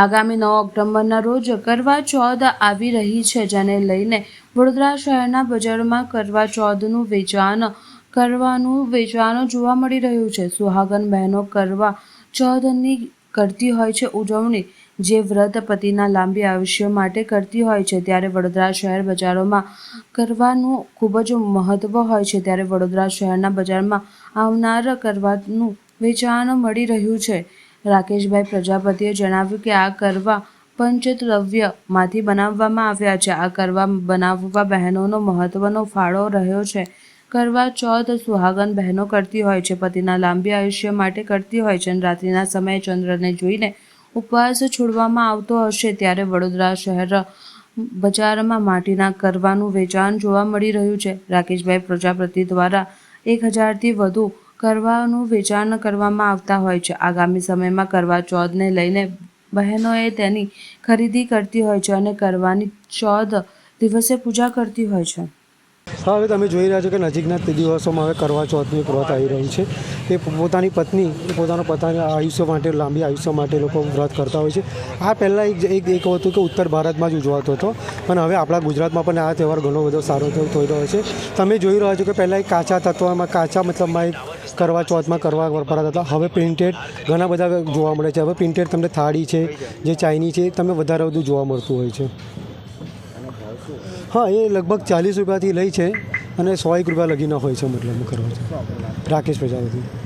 આગામી નવ ઓક્ટોબરના રોજ કરવા ચોથ આવી રહી છે, જેને લઈને વડોદરા શહેરના બજારમાં કરવા ચોથનું વેચાણ કરવાનું વેચાણ જોવા મળી રહ્યું છે. સુહાગન બહેનો કરવા ચોથની કરતી હોય છે, ઉજવણી જે વ્રત પતિના લાંબી આયુષ્ય માટે કરતી હોય છે. ત્યારે વડોદરા શહેર બજારોમાં કરવાનું ખૂબ જ મહત્ત્વ હોય છે. ત્યારે વડોદરા શહેરના બજારમાં આવનાર કરવાનું વેચાણ મળી રહ્યું છે. રાકેશભાઈ પ્રજાપતિએ જણાવ્યું કે આ કરવા પંચદ્રવ્યમાંથી બનાવવામાં આવ્યા છે. આ કરવા બનાવવા બહેનોનો મહત્ત્વનો ફાળો રહ્યો છે. કરવા ચોથ સુહાગન બહેનો કરતી હોય છે. પતિના લાંબી આયુષ્ય માટે કરતી હોય છે અને રાત્રિના સમયે ચંદ્રને જોઈને ઉપવાસ છોડવામાં આવતો હશે ત્યારે વડોદરા શહેર બજારમાં માટીના કરવાનું વેચાણ જોવા મળી રહ્યું છે. રાકેશભાઈ પ્રજાપતિ દ્વારા એક હજારથી વધુ કરવાનું વેચાણ કરવામાં આવતા હોય છે. આગામી સમયમાં કરવા ચોથને લઈને બહેનોએ તેની ખરીદી કરતી હોય છે અને કરવાની ચોથ દિવસે પૂજા કરતી હોય છે. હા, હવે તમે જોઈ રહ્યા છો કે નજીકના તે દિવસોમાં હવે કરવા ચોથની વ્રત આવી રહી છે. એ પોતાની પત્ની, પોતાના પોતાના આયુષ્ય માટે, લાંબી આયુષ્ય માટે લોકો વ્રત કરતા હોય છે. આ પહેલાં એક એક હતું કે ઉત્તર ભારતમાં જ ઉજવાતો હતો. પણ હવે આપણા ગુજરાતમાં પણ આ તહેવાર ઘણો બધો સારો થઈ રહ્યો છે. તમે જોઈ રહ્યા છો કે પહેલાં એક કાચા તત્વમાં, કાચા મતલબમાં એક કરવા ચોથમાં કરવા વપરાતા હતા. હવે પ્રિન્ટેડ ઘણા બધા જોવા મળે છે. હવે પ્રિન્ટેડ તમને થાળી છે, જે ચાઇની છે, એ તમને વધારે બધું જોવા મળતું હોય છે. હા, એ લગભગ ચાલીસ રૂપિયાથી લઈ છે અને સો એક રૂપિયા લગીના હોય છે, મતલબ કરવા છે. રાકેશ પ્રજાપતિ.